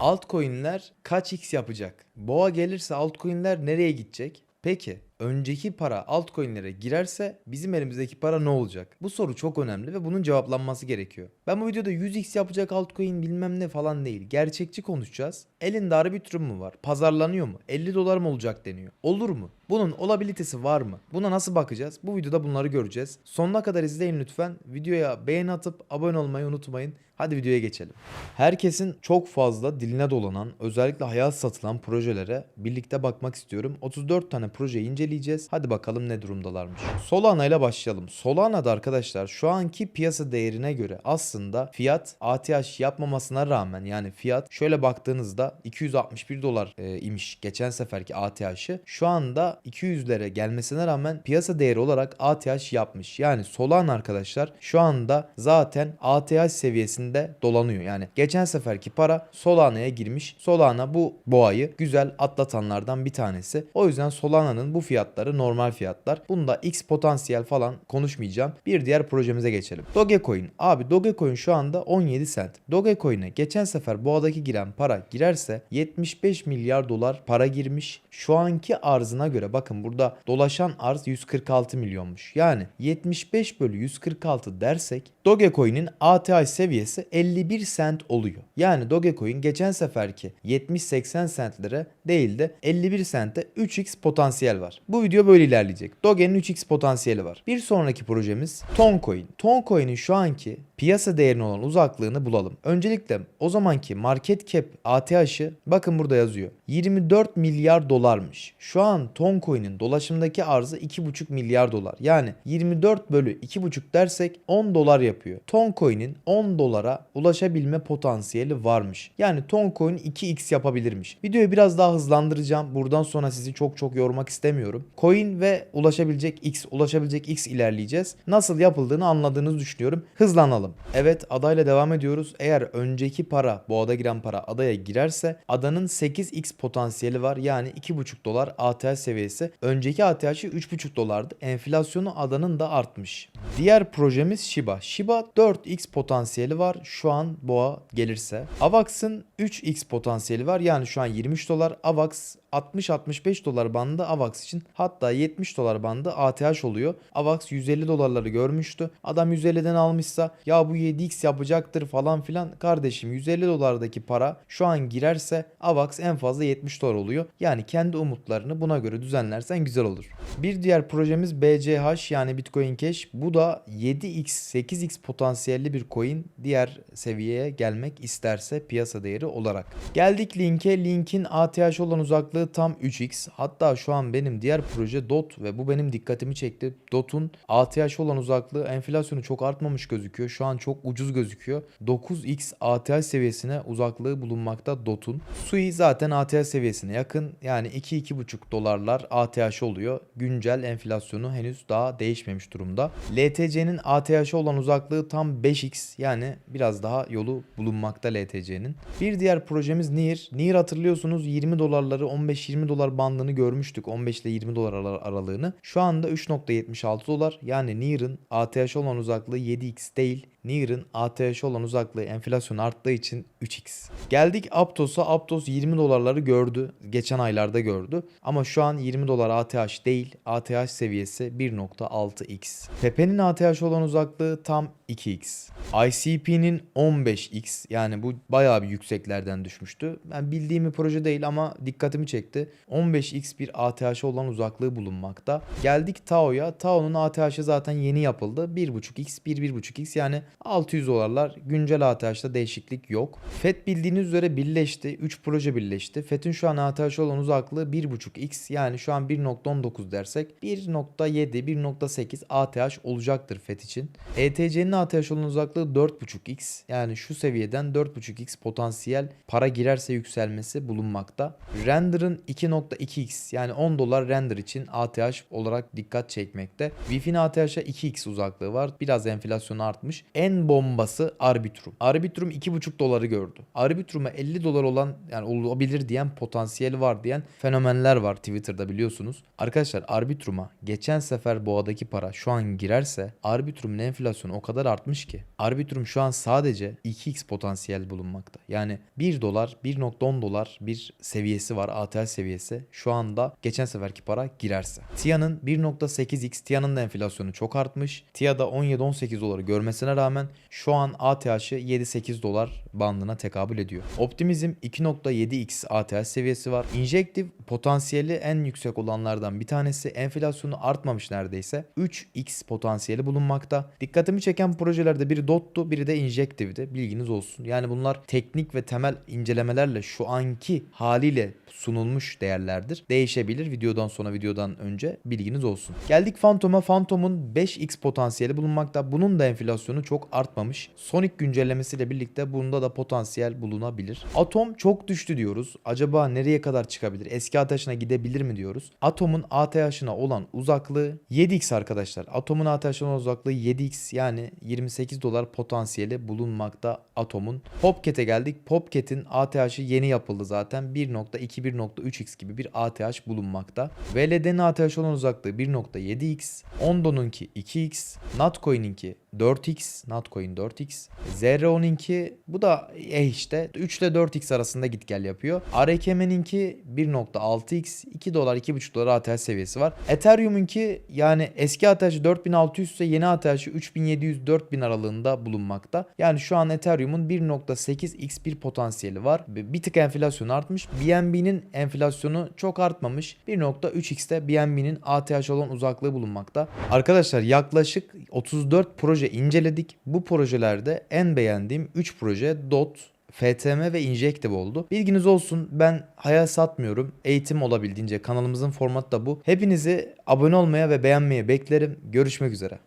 Altcoin'ler kaç x yapacak? Boğa gelirse altcoin'ler nereye gidecek? Peki önceki para altcoin'lere girerse bizim elimizdeki para ne olacak? Bu soru çok önemli ve bunun cevaplanması gerekiyor. Ben bu videoda 100x yapacak altcoin bilmem ne falan değil. Gerçekçi konuşacağız. Elinde arbitrum mu var? Pazarlanıyor mu? 50 dolar mı olacak deniyor. Olur mu? Bunun olabilitesi var mı? Buna nasıl bakacağız? Bu videoda bunları göreceğiz. Sonuna kadar izleyin lütfen. Videoya beğen atıp abone olmayı unutmayın. Hadi videoya geçelim. Herkesin çok fazla diline dolanan, özellikle hayal satılan projelere birlikte bakmak istiyorum. 34 tane projeyi inceleyeceğiz. Hadi bakalım ne durumdalarmış. Solana ile başlayalım. Solana'da arkadaşlar şu anki piyasa değerine göre aslında fiyat ATH yapmamasına rağmen yani fiyat şöyle baktığınızda 261 dolar e, imiş geçen seferki ATH'ı. Şu anda 200'lere gelmesine rağmen piyasa değeri olarak ATH yapmış. Yani Solana arkadaşlar şu anda zaten ATH seviyesinde dolanıyor. Yani geçen seferki para Solana'ya girmiş. Solana bu boğayı güzel atlatanlardan bir tanesi. O yüzden Solana'nın bu fiyatları normal fiyatlar. Bunda X potansiyel falan konuşmayacağım. Bir diğer projemize geçelim. Dogecoin. Abi Dogecoin şu anda 17 cent. Dogecoin'e geçen sefer boğadaki giren para girerse 75 milyar dolar para girmiş. Şu anki arzına göre bakın burada dolaşan arz 146 milyonmuş. Yani 75 bölü 146 dersek Dogecoin'in ATH seviyesi 51 cent oluyor. Yani Dogecoin geçen seferki 70-80 centlere değil de 51 cente 3x potansiyel var. Bu video böyle ilerleyecek. Doge'nin 3x potansiyeli var. Bir sonraki projemiz Toncoin. Toncoin'in şu anki piyasa değerine olan uzaklığını bulalım. Öncelikle o zamanki market cap ATH'ı bakın burada yazıyor. 24 milyar dolarmış. Şu an Toncoin'in dolaşımdaki arzı 2,5 milyar dolar. Yani 24 bölü 2,5 dersek 10 dolar yapıyor. Toncoin'in 10 dolara ulaşabilme potansiyeli varmış. Yani Toncoin 2x yapabilirmiş. Videoyu biraz daha hızlandıracağım. Buradan sonra sizi çok çok yormak istemiyorum. Coin ve ulaşabilecek x, ulaşabilecek x ilerleyeceğiz. Nasıl yapıldığını anladığınızı düşünüyorum. Hızlanalım. Evet adayla devam ediyoruz. Eğer önceki para, bu ada giren para adaya girerse adanın 8x potansiyeli var. Yani 2,5 dolar ATH seviyesi. Önceki ATH'ı 3,5 dolardı. Enflasyonu adanın da artmış. Diğer projemiz Shiba. Shiba 4x potansiyeli var şu an boğa gelirse. Avax'ın 3x potansiyeli var. Yani şu an 23 dolar. Avax 60-65 dolar bandı AVAX için hatta 70 dolar bandı ATH oluyor. AVAX 150 dolarları görmüştü. Adam 150'den almışsa ya bu 7x yapacaktır falan filan. Kardeşim 150 dolardaki para şu an girerse AVAX en fazla 70 dolar oluyor. Yani kendi umutlarını buna göre düzenlersen güzel olur. Bir diğer projemiz BCH yani Bitcoin Cash. Bu da 7x 8x potansiyelli bir coin diğer seviyeye gelmek isterse piyasa değeri olarak. Geldik linke. Linkin ATH olan uzaklığı tam 3x. Hatta şu an benim diğer proje DOT ve bu benim dikkatimi çekti. DOT'un ATH olan uzaklığı enflasyonu çok artmamış gözüküyor. Şu an çok ucuz gözüküyor. 9x ATH seviyesine uzaklığı bulunmakta DOT'un. Sui zaten ATH seviyesine yakın. Yani 2-2,5 dolarlar ATH oluyor. Güncel enflasyonu henüz daha değişmemiş durumda. LTC'nin ATH olan uzaklığı tam 5x yani biraz daha yolu bulunmakta LTC'nin. Bir diğer projemiz NIR. NIR hatırlıyorsunuz 20 dolarları 15-20 dolar bandını görmüştük. 15 ile 20 dolar ara- aralığını. Şu anda 3.76 dolar. Yani NIR'ın ATH olan uzaklığı 7x değil. NIR'ın ATH olan uzaklığı enflasyon arttığı için 3x. Geldik Aptos'a. Aptos 20 dolarları gördü. Geçen aylarda gördü. Ama şu an 20 dolar ATH değil. ATH seviyesi 1.6x. Pepe'nin ATH olan uzaklığı tam 2x. ICP'nin 15x yani bu bayağı bir yükseklerden düşmüştü. Ben bildiğim bir proje değil ama dikkatimi çekti. 15x bir ATH olan uzaklığı bulunmakta. Geldik Tao'ya. Tao'nun ATH'ı zaten yeni yapıldı. 1.5x, 1-1.5x yani 600 dolarlar. Güncel ATH'da değişiklik yok. FED bildiğiniz üzere birleşti. 3 proje birleşti. FED'in şu an ATH olan uzaklığı 1.5x yani şu an 1.19 dersek 1.7, 1.8 ATH olacaktır FED için. ETC'nin ATH olan uzaklığı 4.5x yani şu seviyeden 4.5x potansiyel para girerse yükselmesi bulunmakta. Render'ın 2.2x yani 10 dolar render için ATH olarak dikkat çekmekte. Wi-Fi'nin ATH'a 2x uzaklığı var. Biraz enflasyonu artmış. en bombası Arbitrum. Arbitrum 2,5 doları gördü. Arbitrum'a 50 dolar olan yani olabilir diyen potansiyeli var diyen fenomenler var Twitter'da biliyorsunuz. Arkadaşlar Arbitrum'a geçen sefer boğadaki para şu an girerse Arbitrum'un enflasyonu o kadar artmış ki Arbitrum şu an sadece 2x potansiyel bulunmakta. Yani 1 dolar 1.10 dolar bir seviyesi var ATL seviyesi. Şu anda geçen seferki para girerse. TIA'nın 1.8x TIA'nın da enflasyonu çok artmış. TIA'da 17-18 doları görmesine rağmen şu an ATH'ı 7-8 dolar bandına tekabül ediyor. Optimizm 2.7x ATH seviyesi var. Injective potansiyeli en yüksek olanlardan bir tanesi. Enflasyonu artmamış neredeyse. 3x potansiyeli bulunmakta. Dikkatimi çeken projelerde biri DOT'tu, biri de Injective'di. Bilginiz olsun. Yani bunlar teknik ve temel incelemelerle şu anki haliyle sunulmuş değerlerdir. Değişebilir videodan sonra videodan önce bilginiz olsun. Geldik Phantom'a. Phantom'un 5x potansiyeli bulunmakta. Bunun da enflasyonu çok artmamış. Sonic güncellemesiyle birlikte bunda da potansiyel bulunabilir. Atom çok düştü diyoruz. Acaba nereye kadar çıkabilir? Eski ATH'ına gidebilir mi diyoruz. Atom'un ATH'ına olan uzaklığı 7x arkadaşlar. Atom'un ATH'ına uzaklığı 7x yani 28 dolar potansiyeli bulunmakta Atom'un. Popket'e geldik. Popket'in ATH'ı yeni yapıldı zaten. 1.2 1.3x gibi bir ATH bulunmakta. VLD'nin ATH olan uzaklığı 1.7x. Ondo'nunki 2x. Natcoin'inki 4x. Natcoin 4x. ZRO'nunki bu da eh işte 3 ile 4x arasında git gel yapıyor. RKM'ninki 1.6x. 2 dolar 2.5 dolar ATH seviyesi var. Ethereum'unki yani eski ATH 4600 ise yeni ATH 3700-4000 aralığında bulunmakta. Yani şu an Ethereum'un 1.8x bir potansiyeli var. Bir tık enflasyon artmış. BNB'nin enflasyonu çok artmamış. 1.3x'te BNB'nin ATH olan uzaklığı bulunmakta. Arkadaşlar yaklaşık 34 proje inceledik. Bu projelerde en beğendiğim 3 proje DOT, FTM ve Injective oldu. Bilginiz olsun ben hayal satmıyorum. Eğitim olabildiğince kanalımızın formatı da bu. Hepinizi abone olmaya ve beğenmeye beklerim. Görüşmek üzere.